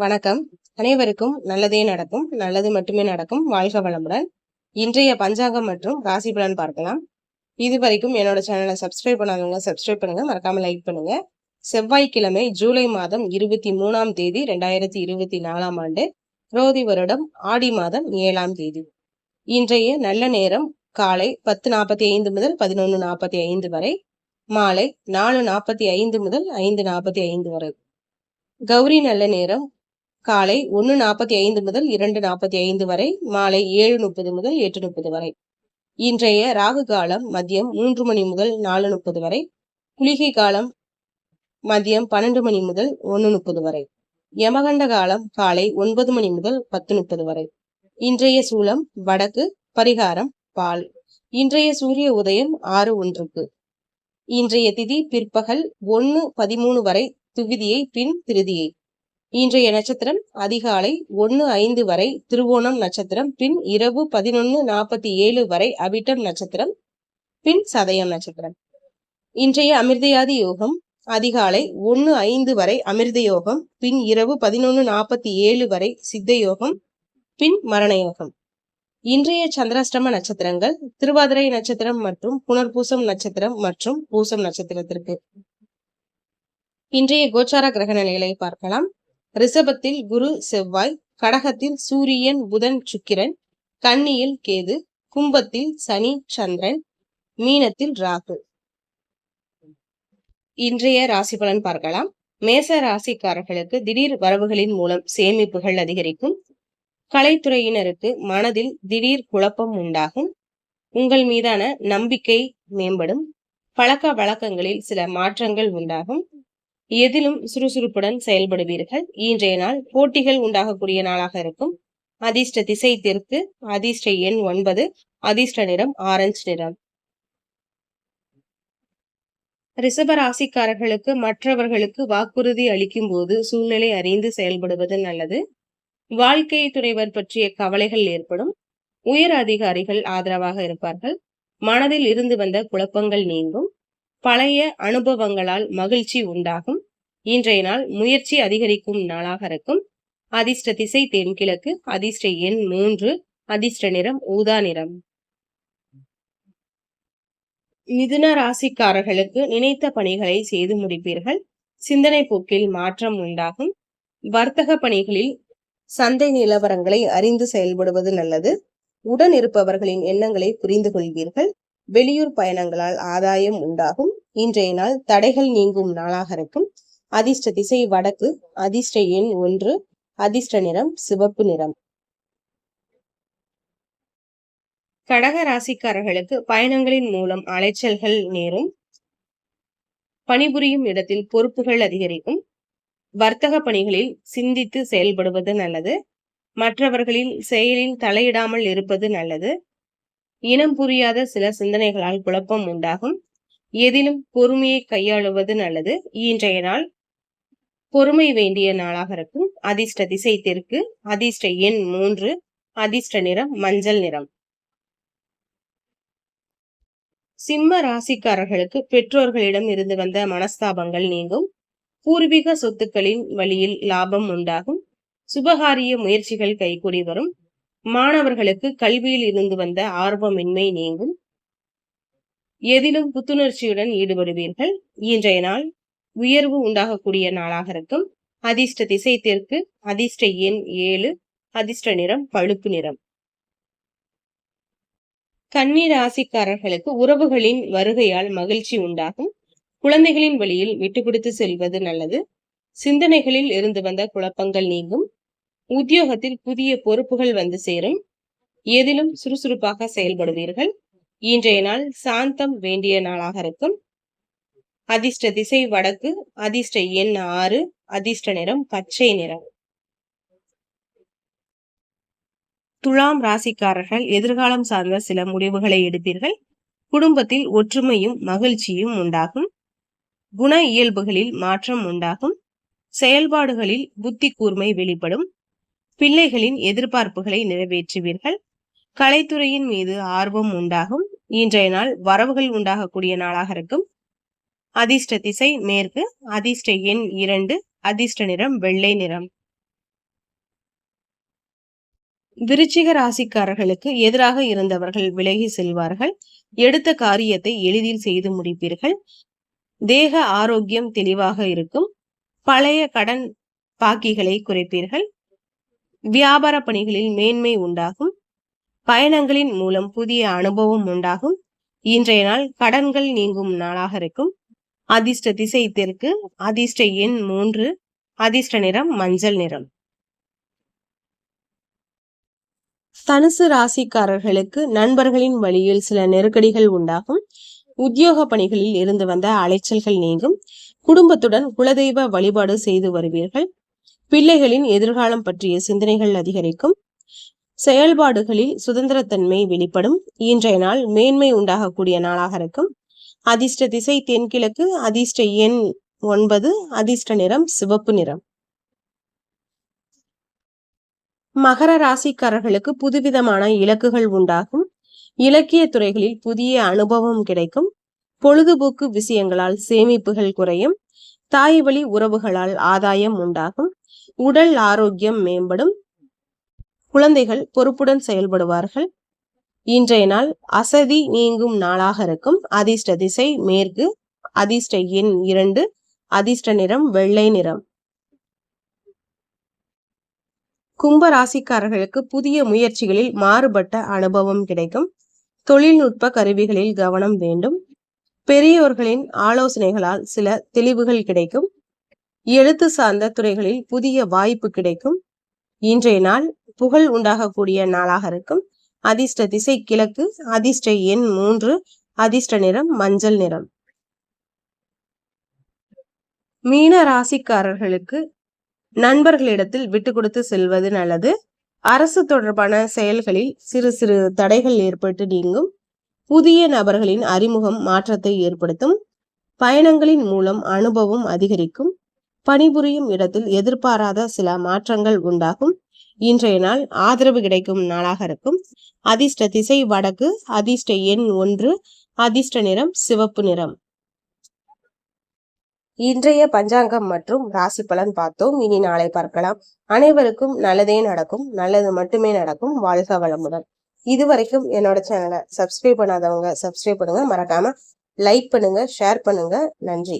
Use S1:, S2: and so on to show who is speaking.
S1: வணக்கம். அனைவருக்கும் நல்லதே நடக்கும். நல்லது மட்டுமே நடக்கும். வாழ்க வளமுடன். இன்றைய பஞ்சாங்கம் மற்றும் ராசி பலன் பார்க்கலாம். இது வரைக்கும் என்னோட சேனலை சப்ஸ்கிரைப் பண்ணாதவங்க சப்ஸ்கிரைப் பண்ணுங்க. மறக்காம லைக் பண்ணுங்க. செவ்வாய்க்கிழமை ஜூலை மாதம் இருபத்தி மூணாம் தேதி ரெண்டாயிரத்தி இருபத்தி நாலாம் ஆண்டு. ரோதி வருடம் ஆடி மாதம் ஏழாம் தேதி. இன்றைய நல்ல நேரம் காலை பத்து நாற்பத்தி ஐந்து முதல் பதினொன்று நாற்பத்தி ஐந்து வரை. மாலை நாலு நாற்பத்தி ஐந்து முதல் ஐந்து நாற்பத்தி ஐந்து வரை. கௌரி நல்ல நேரம் காலை ஒன்று நாற்பத்தி ஐந்து முதல் இரண்டு நாற்பத்தி ஐந்து வரை மாலை ஏழு முப்பது முதல் எட்டு முப்பது வரை. இன்றைய ராகு காலம் மதியம் மூன்று மணி முதல் நாலு முப்பது வரை குளிகை காலம் மதியம் பன்னெண்டு மணி முதல் ஒன்று முப்பது வரை யமகண்ட காலம் காலை ஒன்பது மணி முதல் பத்து முப்பது வரை. இன்றைய சூலம் வடக்கு பரிகாரம் பால். இன்றைய சூரிய உதயம் ஆறு ஒன்றுக்கு. இன்றைய திதி பிற்பகல் ஒன்று பதிமூணு வரை துவிதியை பின் திருதியை. இன்றைய நட்சத்திரம் அதிகாலை ஒன்று ஐந்து வரை திருவோணம் நட்சத்திரம் பின் இரவு பதினொன்று நாற்பத்தி ஏழு வரை அவிட்டம் நட்சத்திரம் பின் சதயம் நட்சத்திரம். இன்றைய அமிர்தயாதி யோகம் அதிகாலை ஒன்று ஐந்து வரை அமிர்த யோகம் பின் இரவு பதினொன்று நாற்பத்தி ஏழு வரை சித்த யோகம் பின் மரண யோகம். இன்றைய சந்திராஷ்டம நட்சத்திரங்கள் திருவாதிரை நட்சத்திரம் மற்றும் புனர்பூசம் நட்சத்திரம் மற்றும் பூசம் நட்சத்திரத்திற்கு. இன்றைய கோச்சார கிரக நிலைகளை பார்க்கலாம். ரிஷபத்தில் குரு செவ்வாய் கடகத்தில் சூரியன் புதன் சுக்கிரன் கன்னியில் கேது கும்பத்தில் சனி சந்திரன் மீனத்தில் ராகு. இன்றைய ராசி பலன் பார்க்கலாம். மேச ராசிக்காரர்களுக்கு திடீர் வரவுகளின் மூலம் சேமிப்புகள் அதிகரிக்கும். கலைத்துறையினருக்கு மனதில் திடீர் குழப்பம் உண்டாகும். உங்கள் மீதான நம்பிக்கை மேம்படும். பழக்க வழக்கங்களில் சில மாற்றங்கள் உண்டாகும். எதிலும் சுறுசுறுப்புடன் செயல்படுவீர்கள். இன்றைய நாள் போட்டிகள் உண்டாகக்கூடிய நாளாக இருக்கும். அதிர்ஷ்ட திசை தெற்கு அதிர்ஷ்ட எண் ஒன்பது அதிர்ஷ்ட நிறம் ஆரஞ்சு நிறம். ரிசபராசிக்காரர்களுக்கு மற்றவர்களுக்கு வாக்குறுதி அளிக்கும் போது சூழ்நிலை அறிந்து செயல்படுவது நல்லது. வாழ்க்கை துணைவர் பற்றிய கவலைகள் ஏற்படும். உயர் அதிகாரிகள் ஆதரவாக இருப்பார்கள். மனதில் இருந்து வந்த குழப்பங்கள் நீங்கும். பழைய அனுபவங்களால் மகிழ்ச்சி உண்டாகும். இன்றைய நாள் முயற்சி அதிகரிக்கும் நாளாக இருக்கும். அதிர்ஷ்ட திசை தென்கிழக்கு அதிர்ஷ்ட எண் மூன்று அதிர்ஷ்ட நிறம் ஊதா நிறம். மிதுன ராசிக்காரர்களுக்கு நினைத்த பணிகளை செய்து முடிப்பீர்கள். சிந்தனை போக்கில் மாற்றம் உண்டாகும். வர்த்தக பணிகளில் சந்தை நிலவரங்களை அறிந்து செயல்படுவது நல்லது. உடன் இருப்பவர்களின் எண்ணங்களை புரிந்து கொள்வீர்கள். வெளியூர் பயணங்களால் ஆதாயம் உண்டாகும். இன்றைய நாள் தடைகள் நீங்கும் நாளாக இருக்கும். அதிர்ஷ்ட திசை வடக்கு அதிர்ஷ்ட எண் ஒன்று அதிர்ஷ்ட நிறம் சிவப்பு நிறம். கடக ராசிக்காரர்களுக்கு பயணங்களின் மூலம் அலைச்சல்கள் நேரும். பணிபுரியும் இடத்தில் பொறுப்புகள் அதிகரிக்கும். வர்த்தக பணிகளில் சிந்தித்து செயல்படுவது நல்லது. மற்றவர்களின் செயலில் தலையிடாமல் இருப்பது நல்லது. இனம் புரியாத சில சிந்தனைகளால் குழப்பம் உண்டாகும். எதிலும் பொறுமையை கையாளுவது நல்லது. இன்றைய நாள் பொறுமை வேண்டிய நாளாக இருக்கும். அதிர்ஷ்ட திசை தெற்கு அதிர்ஷ்ட எண் மூன்று அதிர்ஷ்ட நிறம் மஞ்சள் நிறம். சிம்ம ராசிக்காரர்களுக்கு பெற்றோர்களிடம் இருந்து வந்த மனஸ்தாபங்கள் நீங்கும். பூர்வீக சொத்துக்களின் வழியில் லாபம் உண்டாகும். சுபகாரிய முயற்சிகள் கைகூடி வரும். மாணவர்களுக்கு கல்வியில் இருந்து வந்த ஆர்வமின்மை நீங்கும். எதிலும் புத்துணர்ச்சியுடன் ஈடுபடுவீர்கள். இன்றைய நாள் உயர்வு உண்டாகக்கூடிய நாளாக இருக்கும். அதிர்ஷ்ட திசை தெற்கு அதிர்ஷ்ட எண் ஏழு அதிர்ஷ்ட நிறம் பழுப்பு நிறம். கண்ணீர் ராசிக்காரர்களுக்கு உறவுகளின் வருகையால் மகிழ்ச்சி உண்டாகும். குழந்தைகளின் வழியில் விட்டு கொடுத்து செல்வது நல்லது. சிந்தனைகளில் இருந்து வந்த குழப்பங்கள் நீங்கும். உத்தியோகத்தில் புதிய பொறுப்புகள் வந்து சேரும். எதிலும் சுறுசுறுப்பாக செயல்படுவீர்கள். இன்றைய நாள் சாந்தம் வேண்டிய நாளாக இருக்கும். அதிர்ஷ்ட திசை வடக்கு அதிர்ஷ்ட எண் ஆறு அதிர்ஷ்ட நிறம் பச்சை நிறம். துலாம் ராசிக்காரர்கள் எதிர்காலம் சார்ந்த சில முடிவுகளை எடுப்பீர்கள் குடும்பத்தில் ஒற்றுமையும் மகிழ்ச்சியும் உண்டாகும். குண இயல்புகளில் மாற்றம் உண்டாகும். செயல்பாடுகளில் புத்தி கூர்மை வெளிப்படும். பிள்ளைகளின் எதிர்பார்ப்புகளை நிறைவேற்றுவீர்கள். கலைத்துறையின் மீது ஆர்வம் உண்டாகும். இன்றைய நாள் வரவுகள் உண்டாகக்கூடிய நாளாக இருக்கும். அதிர்ஷ்ட திசை மேற்கு அதிர்ஷ்ட எண் இரண்டு அதிர்ஷ்ட நிறம் வெள்ளை நிறம். விருச்சிக ராசிக்காரர்களுக்கு எதிராக இருந்தவர்கள் விலகி செல்வார்கள். எடுத்த காரியத்தை எளிதில் செய்து முடிப்பீர்கள். தேக ஆரோக்கியம் தெளிவாக இருக்கும். பழைய கடன் பாக்கிகளை குறைப்பீர்கள். வியாபார பணிகளில் மேன்மை உண்டாகும். பயணங்களின் மூலம் புதிய அனுபவம் உண்டாகும். இன்றைய நாள் கடன்கள் நீங்கும் நாளாக இருக்கும். அதிர்ஷ்ட திசை தெற்கு அதிர்ஷ்ட எண் மூன்று அதிர்ஷ்ட நிறம் மஞ்சள் நிறம். தனுசு ராசிக்காரர்களுக்கு நண்பர்களின் வழியில் சில நெருக்கடிகள் உண்டாகும். உத்தியோக பணிகளில் இருந்து வந்த அலைச்சல்கள் நீங்கும். குடும்பத்துடன் குலதெய்வ வழிபாடு செய்து வருவீர்கள். பிள்ளைகளின் எதிர்காலம் பற்றிய சிந்தனைகள் அதிகரிக்கும். செயல்பாடுகளில் சுதந்திரத்தன்மை வெளிப்படும். இன்றைய நாள் மேன்மை உண்டாகக்கூடிய நாளாக இருக்கும். அதிர்ஷ்ட திசை தென்கிழக்கு அதிர்ஷ்ட எண் ஒன்பது அதிர்ஷ்ட நிறம் சிவப்பு நிறம். மகர ராசிக்காரர்களுக்கு புதுவிதமான இலக்குகள் உண்டாகும். இலக்கிய துறைகளில் புதிய அனுபவம் கிடைக்கும். பொழுதுபோக்கு விஷயங்களால் சேமிப்புகள் குறையும். தாய் வழி உறவுகளால் ஆதாயம் உண்டாகும். உடல் ஆரோக்கியம் மேம்படும். குழந்தைகள் பொறுப்புடன் செயல்படுவார்கள். இன்றைய நாள் அசதி நீங்கும் நாளாக இருக்கும். அதிர்ஷ்ட திசை மேற்கு அதிர்ஷ்ட எண் இரண்டு அதிர்ஷ்ட நிறம் வெள்ளை நிறம். கும்ப ராசிக்காரர்களுக்கு புதிய முயற்சிகளில் மாறுபட்ட அனுபவம் கிடைக்கும். தொழில்நுட்ப கருவிகளில் கவனம் வேண்டும். பெரியோர்களின் ஆலோசனைகளால் சில தெளிவுகள் கிடைக்கும். எழுத்து சார்ந்த துறைகளில் புதிய வாய்ப்பு கிடைக்கும். இன்றைய நாள் புகழ் உண்டாகக்கூடிய நாளாக இருக்கும். அதிர்ஷ்ட திசை கிழக்கு அதிர்ஷ்ட எண் மூன்று அதிர்ஷ்ட நிறம் மஞ்சள் நிறம். மீன ராசிக்காரர்களுக்கு நண்பர்களிடத்தில் விட்டு கொடுத்து செல்வது நல்லது. அரசு தொடர்பான செயல்களில் சிறு சிறு தடைகள் ஏற்பட்டு நீங்கும். புதிய நபர்களின் அறிமுகம் மாற்றத்தை ஏற்படுத்தும். பயணங்களின் மூலம் அனுபவம் அதிகரிக்கும். பணிபுரியும் இடத்தில் எதிர்பாராத சில மாற்றங்கள் உண்டாகும். இன்றைய நாள் ஆதரவு கிடைக்கும் நாளாக இருக்கும். அதிர்ஷ்ட திசை வடக்கு அதிர்ஷ்ட எண் ஒன்று அதிர்ஷ்ட நிறம் சிவப்பு நிறம். இன்றைய பஞ்சாங்கம் மற்றும் ராசி பலன் பார்த்தோம். இனி நாளை பார்க்கலாம். அனைவருக்கும் நல்லதே நடக்கும். நல்லது மட்டுமே நடக்கும். வாழ்க வளமுடன். இதுவரைக்கும் என்னோட சேனலை சப்ஸ்கிரைப் பண்ணாதவங்க சப்ஸ்கிரைப் பண்ணுங்க. மறக்காம லைக் பண்ணுங்க ஷேர் பண்ணுங்க. நன்றி.